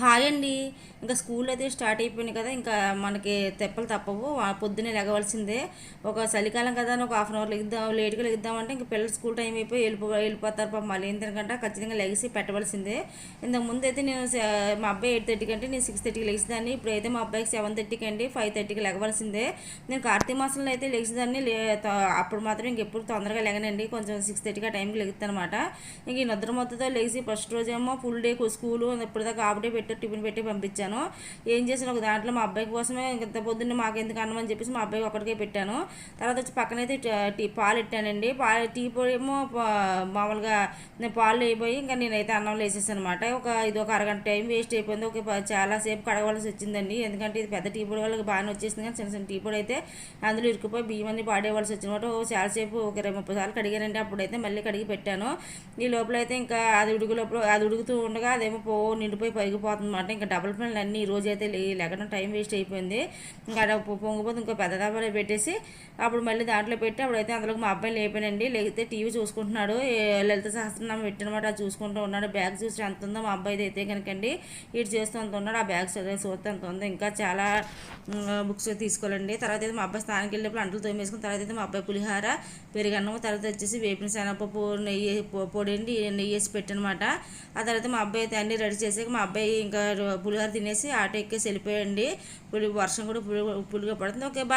Hi అండి. ఇంకా school అయితే స్టార్ట్ అయిపోయింది కదా ఇంకా మనకి తెప్పలు తప్పవు. పొద్దున్నే లెగవలసిందే ఒక చలికాలం కదా అని ఒక హాఫ్ అన్ అవర్ లెగిద్దాం లేట్గా లెగిద్దామంటే ఇంకా పిల్లలు స్కూల్ టైం అయిపోయి వెళ్ళిపో వెళ్ళిపోతారు పాపం. మళ్ళీ ఎందుకంటే ఖచ్చితంగా లెగిసి పెట్టవలసిందే. ఇంతకు ముందు అయితే నేను మా అబ్బాయి ఎయిట్ థర్టీకి అంటే నేను సిక్స్ థర్టీకి లెగిసేదాన్ని. ఇప్పుడు అయితే మా అబ్బాయికి సెవెన్ థర్టీకి అండి ఫైవ్ థర్టీకి లెగవలసిందే నేను కార్తీక మాసంలో అయితే లెగిసేదాన్ని. లే అప్పుడు మాత్రం ఇంకెప్పుడు తొందరగా లెగనండి. కొంచెం సిక్స్ థర్టీకి ఆ టైంకి లెగుతాను అనమాట ఇంక ఈ నిద్ర మొత్తంతో లెగిసి ఫస్ట్ రోజేమో ఫుల్ డే స్కూలు ఇప్పుడు దాకా హాఫ్ డే పెట్టి టిఫిన్ పెట్టి పంపించాను. ఏం చేసాను ఒక దాంట్లో మా అబ్బాయి కోసమే ఇంత పొద్దున్నే మాకు ఎందుకు అన్నం అని చెప్పేసి మా అబ్బాయి ఒకరికే పెట్టాను. తర్వాత వచ్చి పక్కనైతే టీ పాలు పెట్టానండి పాలు టీ పొడి ఏమో మామూలుగా నేను పాలు అయిపోయి ఇంకా నేనైతే అన్నం వేసేసాను అనమాట ఒక ఇది ఒక అరగంట టైం వేస్ట్ అయిపోయింది. ఒక చాలాసేపు కడగవలసి వచ్చిందండి. ఎందుకంటే ఇది పెద్ద టీ పొడి వాళ్ళకి బాగానే వచ్చేసింది కానీ చిన్న చిన్న టీ పొడి అయితే అందులో ఇరుక్కుపోయి బియ్యం అన్ని పాడేయవలసి వచ్చిందన్నమాట. చాలాసేపు ఒక ఇరవై ముప్పై సార్లు కడిగానండి. అప్పుడైతే మళ్ళీ కడిగి పెట్టాను. ఈ లోపల అయితే ఇంకా అది ఉడుగు లోపల అది ఉడుగుతూ ఉండగా అదేమో పో నిండిపోయి పైగిపోతుంది అనమాట ఇంకా డబల్ పనులు అన్నీ ఈ రోజు అయితే లేకుండా టైం వేస్ట్ అయిపోయింది. ఇంకా పొంగిపోతే ఇంకో పెద్ద డబ్బాలో పెట్టేసి అప్పుడు మళ్ళీ దాంట్లో పెట్టి అప్పుడైతే అందులో మా అబ్బాయి లేపానండి లేకపోతే టీవీ చూసుకుంటున్నాడు. లలిత సహస్రనామం పెట్టినమాట. అది చూసుకుంటూ ఉన్నాడు. బ్యాగ్ చూసి ఎంత ఉందో మా అబ్బాయిది అయితే కనుకండి. ఇటు చేస్తూ అంత ఉన్నాడు. ఆ బ్యాగ్ చూస్తే అంత ఉంది. ఇంకా చాలా బుక్స్ తీసుకోవాలండి. తర్వాత అయితే మా అబ్బాయి స్నానానికి వెళ్ళినప్పుడు అంటలు తోమేసుకుని తర్వాత అయితే మా అబ్బాయి పులిహార పెరుగన్నం తర్వాత వచ్చేసి వేపిన శనగపప్పు నెయ్యి పొడి అండి. నెయ్యి వేసి పెట్టనమాట. ఆ తర్వాత మా అబ్బాయి అయితే అన్ని రెడీ చేసాక మా అబ్బాయి ఇంకా పులిహోర తినేసి ఆటో ఎక్కేసి వెళ్ళిపోయండి ఇప్పుడు వర్షం కూడా పులిగా పడుతుంది. Okay bye